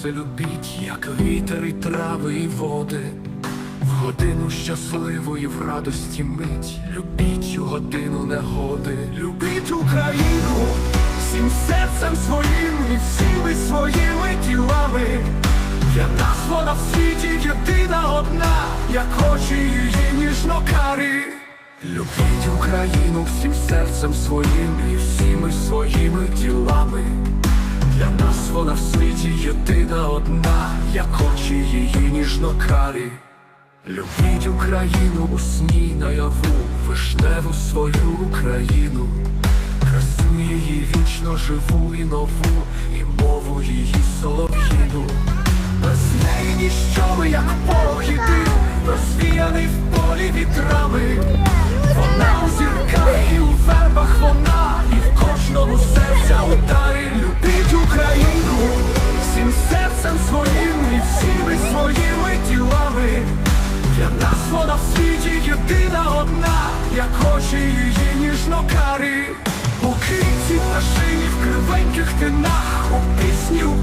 сльози любіть, як вітер і трави і води. В годину щасливої в радості мить, любіть у годину негоди, любіть Україну всім серцем своїм і всіми своїми ділами. Для нас вона в світі єдина одна, як очі її ніжно карі. Любіть Україну всім серцем своїм і всіми своїми ділами. Для нас вона в світі єдина одна, як очі її ніжно карі. Любіть Україну у сні наяву, вишневу свою Україну, красу її вічно живу і нову, і мову її солов'їну. Без неї ніщо ми, як єдин, розвіяний в полі вітрами. В світі єдина одна, як очі її ніжно карі. У квітці пташині в кривеньких тинах, у пісні у